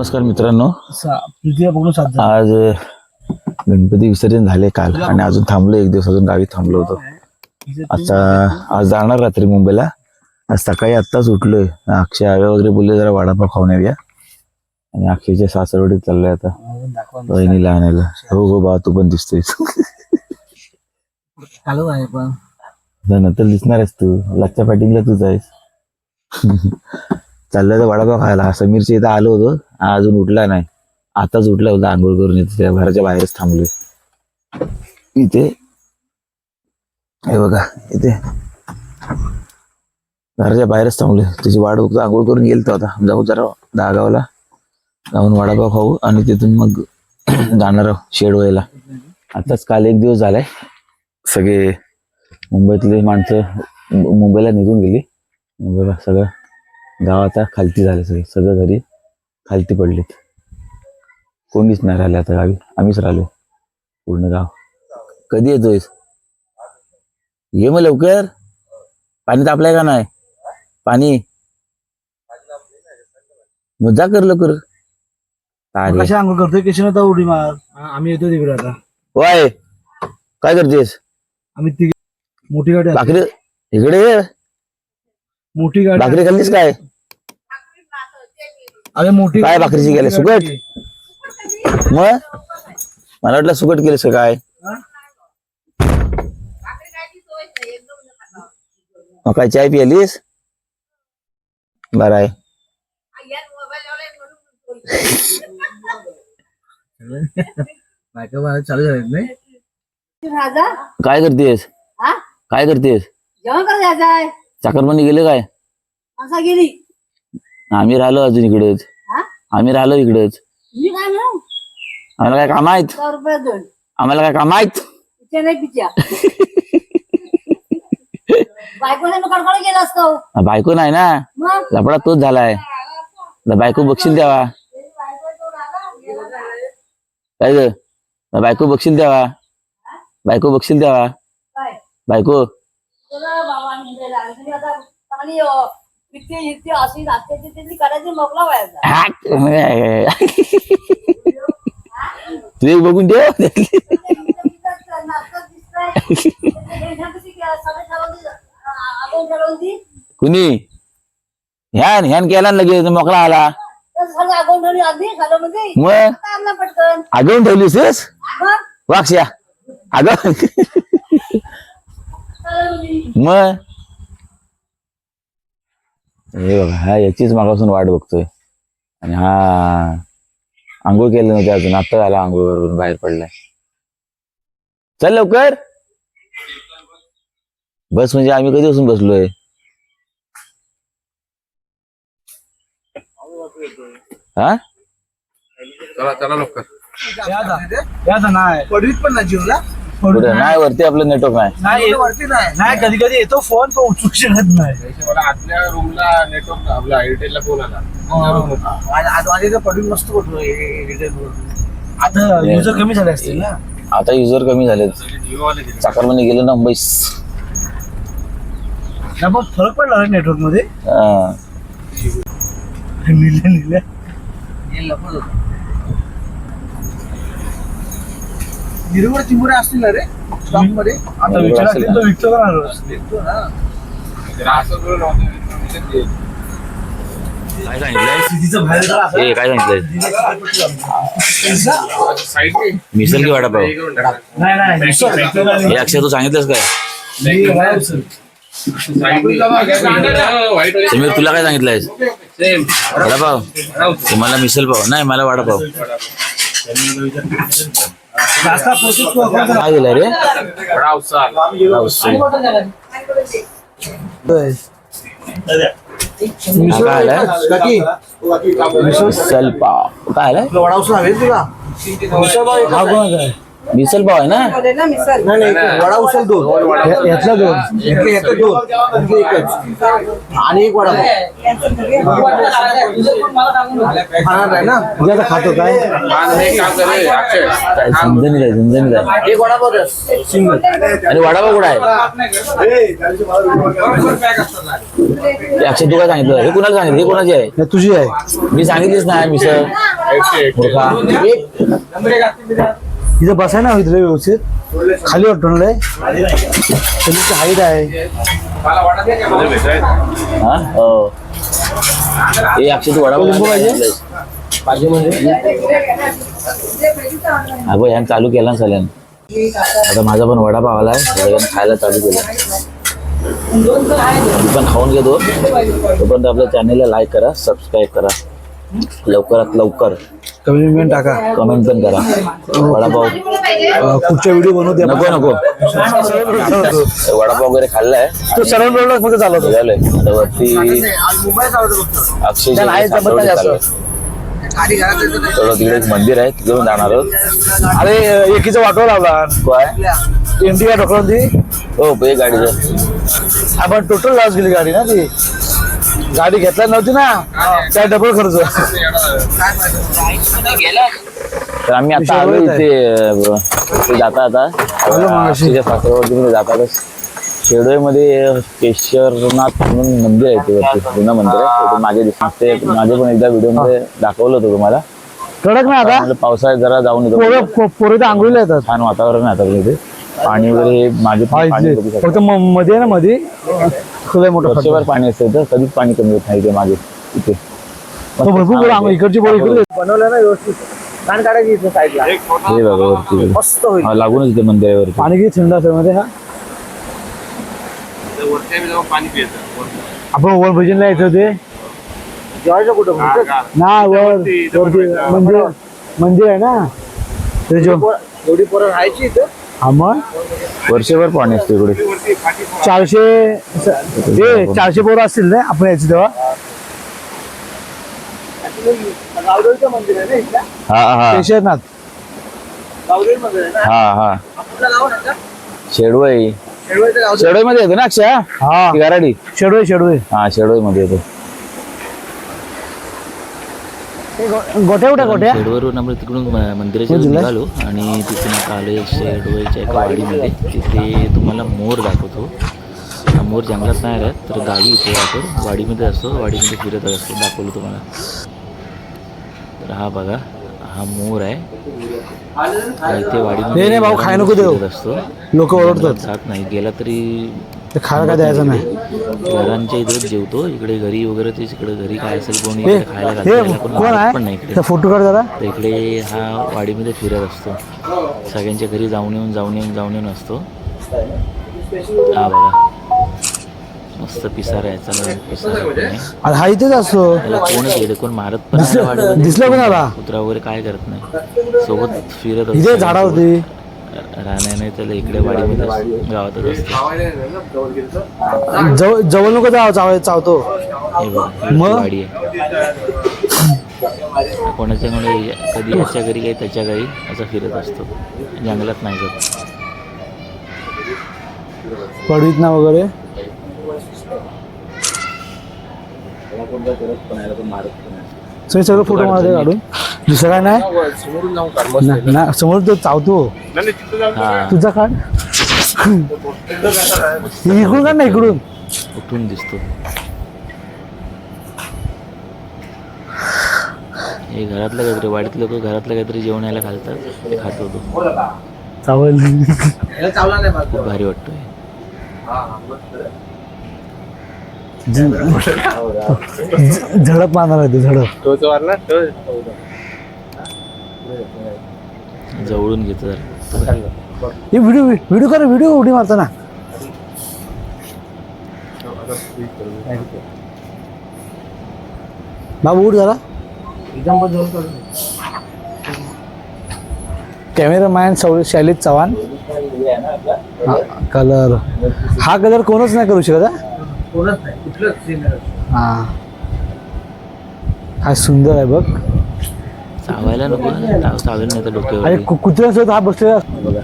नमस्कार मित्रांनो. आज गणपती विसर्जन झाले काल आणि अजून थांबलो एक दिवस अजून गावी थांबलो होतो. आता आज जाणार रात्री मुंबईला. आज सकाळी आत्ताच उठलोय. अक्षय आव्या वगैरे बोलले जरा वडापाव खाऊन येऊया. आणि अक्षयच्या सासरवडीत चाललोय आता. बहिणीला आणायला. हो हो बा तू पण दिसतोय नंतर दिसणारच तू. लक्षच्या पॅटिंगला तूच आहेस. चाललं तर वडापाव खायला. समीरच्या इथं आलो होतो. अजून उठला नाही. आताच उठला होता आंघोळ करून येतो त्या घराच्या बाहेरच थांबलोय. इथे. हे बघा इथे. घराच्या बाहेरच थांबलोय. त्याची वाट बघतो. आंघोळ करून गेलतो आता. जाऊ जरा दहागावला जाऊन वडापाव खाऊ आणि तिथून मग जाणार आहोत शेड व्हायला आताच काल एक दिवस झालाय. सगळे मुंबईतली माणसं मुंबईला निघून गेली. बघा सगळं. गाव आता खालती झाले सगळे सगळं घरी खालती पडलेत. कोणीच नाही राहिले आता गावी आम्हीच राहिलो. पूर्ण गाव. कधी येतोयस? ये मग लवकर. पाणी तापलंय का नाही? पाणी? मग जा कर लवकर. अरे कशा अंघोळ करतोय? कशी नव्हता उडी मार. आम्ही येतो तिकडे आता. वाय काय करतेस? आम्ही तिघे मोठी गाडी आहे. भाकरी इकडे ये. मोठी गाडी भाकरी खाल्लीस काय? अरे मोठी काय भाकरीची गेली, सुकट? मग? मला वाटलं सुकट केलंस का काय? मग काय चाय पियालीस? बरं आहे. बायका बाहेर चालू झालेत नाही? राजा? काय करतेस? हा? काय करतेस? जेवण आहे चाकरमानी गेले काय? असा गेली. आम्ही राहिलो अजून इकडेच. हा? आम्ही राहिलो इकडेच. मी काय म्हणू आम्हाला काय काम आहेत? सौ रुपये दोन. आम्हाला काय काम आहेत? पिच्या नाही पिच्या बायकोने मग कडकड गेला असतो बायको नाही ना? मग? लपडा तोच झालाय. आता बायको बक्षील द्यावा काय ग? बायको बक्षील द्यावा बायको बक्षील द्यावा काय? बायको. तुला बाबा आता चांगली अं, पिच्ची इतकी अशी नाश्त्याची त्याची करायची मोकळा व्हायचा हाट. तू एक बघून ठेव नाश्ता दिसतंय कशी सगळे ठरवली आपण ठरवली कुणी ह्यान ह्यान केला ना लगेच मोकळा आला सगळं आगवून ठेवली आधी झालं म्हणजे मग आता आणला पटकन आगवून ठेवलीस हेस? मग वाक्षया आगव मग हे बघा हा याचीच मागासून वाट बघतोय. आणि हा आंघोळ केलं नव्हतं अजून आता झाला आंघोळ करून बाहेर पडलाय. चल लवकर. बस म्हणजे आम्ही कधीपासून बसलोय? हा? चला चला लवकर. यादा यादा नाही. पडवीत पण ना जीवला. कुठे नाही. वरती आपलं नेटवर्क नाही. नाही वरती नाही. नाही. कधी कधी येतो फोन तो उचलू शकत नाही. मला आतल्या रूमला नेटवर्क आपला एअरटेलला फोन आला. आज माझ्या पडवीत मस्त पडतो आता युजर कमी झाले असतील ना? आता युजर कमी दिले. चाकरमानी गेले ना मुंबईस नाही पण फरक पडला नेटवर्कमध्ये? हा. निले निरवळ चिमुरे असतील ना रे? स्टॉकमध्ये आता विचार असेल तो विकतो का ना नव्हतं. ते- काय साईडने मिसल की नाही. हे अक्षय तू सांगितलंस काय. समीर तुला काय सांगितलंय सेम. वडापाव. मला मिसल पाव. नाही मला वडापाव. दिलं रे. हा, काय आलाय मिसल पाव काय आलाय तुला पाव आहे मिसल पाव आहे ना नाही नाही वडा उचल दोन. या- यातला दोन. दोन. एकच. आणि एक वडा खाणार नाही ना? म्हणजे आता खातो काय? हे काय आहे झणझणीत आहे एक वडा बघ आणि वडापाव कुठं आहे? ते अक्षय तू काय सांगितलं? हे कुणाला सांगितलं? हे कोणाची आहे? तुझी आहे. मी सांगितलीच नाही मिसळ. एक. इथं बसाय ना इथलं व्यवस्थित. खाली वाटतो ना लय. त्याची हाईट आहे. हा? अक्षय तू वडापाव पाहिजे? पाहिजे म्हणजे? अगो ह्यानं चालू केला ना सगळ्यानं. आता माझा पण वडापाव आलाय. सगळ्यांनी खायला चालू केलं. मी पण खाऊन घेतो. तोपर्यंत आपल्या चॅनेलला लाईक करा सबस्क्राईब करा. लवकरात लवकर. कमेंटमेंट टाका. कमेंट पण करा. वडापाव अं, पुढच्या व्हिडिओ बनवू द्या नको नको. वडापाव वगैरे खाल्लाय. तो सर्व रोडला फक्त चालवतो आता वरती अक्षय आहे जबरदस्त. चाललंय. थोडं तिकडे एक मंदिर आहे तिकडून जाणार आहोत. अरे एकीचा वाटो लावला. काय? इंडिया ढोकळून ती हो पे गाडीचं. आपण टोटल लॉस गेली गाडी ना ती. गाडी घेतला नव्हती ना? त्या डबल खर्च? काय तर आम्ही आता आलो इथे जाता आता. मागाशी. अक्षयच्या सासरवरती मध्ये जाता शेडोळमध्ये केशरनाथ म्हणून मंदिर आहे ते वरती. जुनं मंदिर आहे. मागे दिसत. ते माझे पण एकदा व्हिडिओमध्ये दाखवलं होतं तुम्हाला. कडक ना आता. पावसाळ्यात जरा जाऊन येतो. पोरं तर आंघोळीला येतात. छान वातावरण आहे आता इथे. पाणी वगैरे हे मागे हा पण बघू शकता. फक्त म- मध्ये ना मध्ये. खूप मोठा खड्डा. वर्षभर पाणी असतं तर कधीच पाणी कमी होत नाही इथे मागे इथे. तो भरपूर इकडची पोरं इकडे बनवलं ना व्यवस्थित. कान काढायची इथं साईडला. हे बघा वरती. मस्त होईल. हा, लागूनच इथे पाणी किती थंड असतं मध्ये हा? आपण वर भजनला यायचं ते जेवायचं कुठं? ना वर. वरती मंदिर मंदिर आहे ना. एवढी पोरं राहायची इथं? हा मग वर्षभर पाणी असतं इकडे. चारशे ते चारशे पोरं असतील ना आपण यायचं तेव्हा? हा हा. केशरनाथ हा हा. शेडवई. शेडोई मध्ये येतो ना अक्षय? हा. की गाराडी? शेडवे शेडवे हा शेडोई मध्ये येतो. गोट्या कुठ्या गोट्या शेडवरून आपण तिकडून मंदिराच्या निघालो आणि तिथून आता आलो शेडवईच्या एका वाडीमध्ये. तिथे तुम्हाला मोर दाखवतो. हा मोर जंगलात नाही राहत तर गावी इथे राहतो. वाडीमध्ये असतो वाडीमध्ये फिरत असतो दाखवलं तुम्हाला. तर हा बघा हा मोर आहे. नाही भाऊ, खाय नको देऊ. असतो. लोक ओरडतात. जात नाही. गेला तरी ते खायला काय द्यायचं नाही. घरांच्या इथेच जेवतो. इकडे घरी वगैरे तेच इकडे घरी काय असेल कोणी खायला पण नाही फोटो काढ जरा. इकडे हा वाडीमध्ये फिरत असतो. सगळ्यांच्या घरी जाऊन येऊन जाऊन येऊन जाऊन येऊन असतो. हा बघा. मस्त पिसारा आहे. अरे हा इथेच असतो त्याला कोणच येते कोण मारत पण नाही. दिसलं- वाडीमध्ये. दिसलं कोणाला? कुत्रा वगैरे काय करत नाही. सोबत फिरत असतो. इथे झाडावरती राहण्या नाही त्याला इकडे वाडीमध्ये असतो, गावातच असतो. जवळ जवळ नको जाव चाव चावतो. हे बघा ही मग? वाडी आहे. कोणाच्या मुळे कधी याच्या घरी काही त्याच्या घरी असं फिरत असतो. जंगलात नाही जात. पडवीत ना वगैरे. सगळे सगळं फोटो मारते काढून. दुसरं काय नाही? ना- ना समोर तो चावतो. तुझा काढ. इकडून काढ ना इकडून. उठून दिसतो. हे घरातलं काहीतरी वाडीत लोक घरातलं काहीतरी जेवण यायला घालतात ते खात होतो. चावल. भारी वाटतोय. झडप मारणार आहे ते झडप. तोच वारला तो जवळून घेतो जरा. हे व्हिडिओ व्हिडिओ कर व्हिडिओ उडी मारताना. बाबू उठ जरा. कॅमेरामॅन सौ शैलित चव्हाण. कलर हा कलर कोणच नाही करू शकत हा? कोणच नाही कुठलंच. हा. काय सुंदर आहे बघ. चावायला नको चाव चावेल नाही तर अरे डोक्यावर कु- कुत्र्यासोबत हा बसलेला असतो. बघा.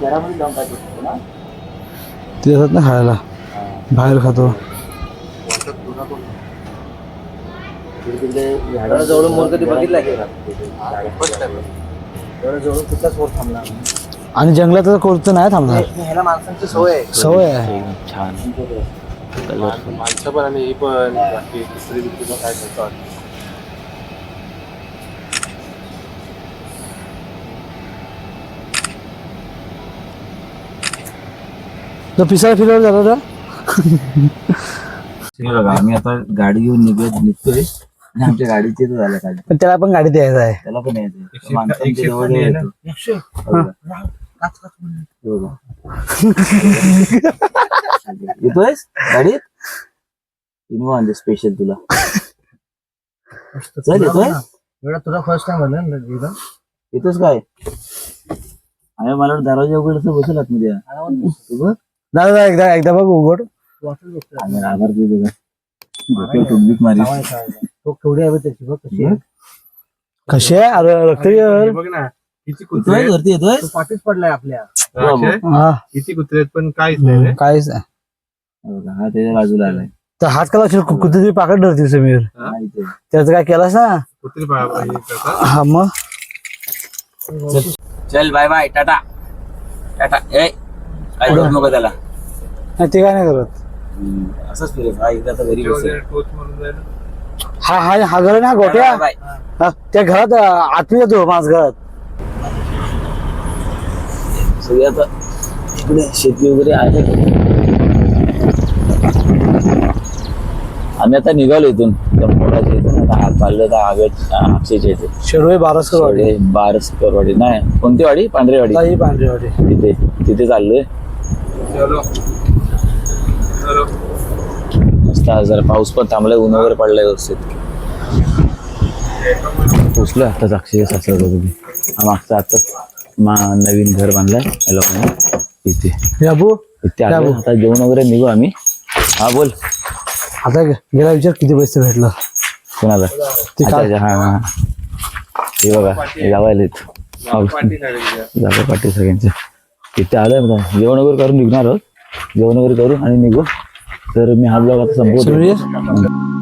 घरामध्ये जाऊन ना? ते येतात ना खायला. बाहेर खातो. जवळ मोर कधी बघितला की? एवढं जवळ कुठलाच मोर थांबला आणि जंगलात कोणतं नाही थांबणार. ह्याला माणसांची सवय आहे. सवय आहे. छान. माणसं पण आणि ही पण. बाकी दुसरी बिसरी काय करतात तो पिसाळ फिरायला झाला ना हे बघा आम्ही आता गाडी घेऊन निघत निघतोय. आणि आमच्या गाडीचे तर झालं काय पण त्याला पण गाडी द्यायचा आहे. त्याला पण यायचं माणसांच्या जवळ. येतो. हो बघा. येतोयस? गाडीत? इनोवा आणले स्पेशल तुला. चल येतोय? एवढा तुला फर्स्ट टाइम आलं ना येतोस काय? अरे मला वाटलं दरवाजा उघडलं बसेल आतमध्ये. बघ. दादा एकदा एकदा बघ उघड. आम्ही राहणार. तो केवढी त्याची बघ कशी आहे. कशी आहे? अरे रक्त हे बघ ना किती कुत्रे आहेत. वरती येतोय? तो पाठीच पडलाय आपल्या. अक्षय, हा. किती कुत्रे आहेत पण काहीच नाही रे. काहीच नाही. हा त्याच्या बाजूला आलाय. तर हात कला असेल कुठेतरी पाकड धरते समीर. हा, इथे. त्याचं काय केलास ना? कुत्रे हे करतात. हा मग. चल बाय बाय टाटा. टाटा. ए काय करू नको त्याला. नाही ते काय नाही करत. असंच फिरेल हा एकदा आता घरी बसेल. हा हा हा घर ना गोट्या? हा, त्या घरात आतमध्ये येतो माझ घरात सगळे आता इकडे शेती वगैरे आहे. आम्ही आता निघालो इथून. त्या मोडाच्या इथून आता हात चाललो तर आव्यात अक्षयच्या इथे. शेडोळे बारसकर वाडी. सोडे बारसकरवाडी नाही कोणती वाडी? पांढरेवाडी पांढरी वाडी. तिथे तिथे चाललोय. चलो चलो. मस्त आज जरा पाऊस पण थांबलाय ऊन वगैरे पडलाय व्यवस्थित. पोचलोय आताच अक्षय सासरं तुम्ही. हा मागचा आता मा नवीन घर बांधलाय या लोकांनी. इथे. अबू इथे आलो आता जेवण वगैरे निघू आम्ही. हा बोल. आता गे- गेला विचार किती पैसे भेटलं. कोणाला? हा हा. हे बघा लावायला येत. पाठी झालेली जागा पाठी सगळ्यांच्या इथे आलोय आता. जेवण वगैरे करून निघणार आहोत. जेवण वगैरे करू आणि निघू. तर मी हा ब्लॉग आता संपवतो.